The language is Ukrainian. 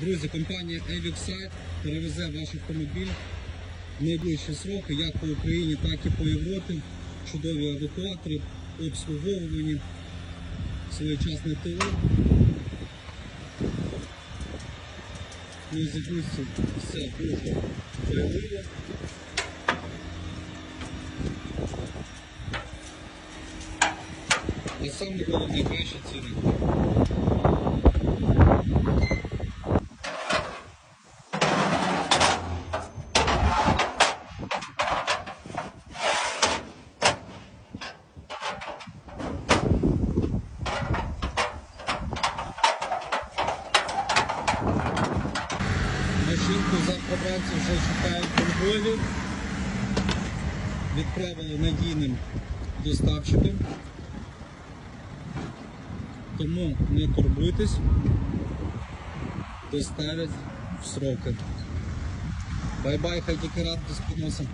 Друзі, компанія Evixite перевезе ваш автомобіль в найближчі сроки, як по Україні, так і по Європі. Чудові евакуатори, обслуговування, своєчасне ТО. Друзі, друзі, все дуже важливо. А саме головне кращі ціни. Машинку завтра вже чекають у Львові. Відправили надійним доставщиком. Тому не турбуйтесь, доставлять в сроки. Бай-бай, хай тільки радість приносить.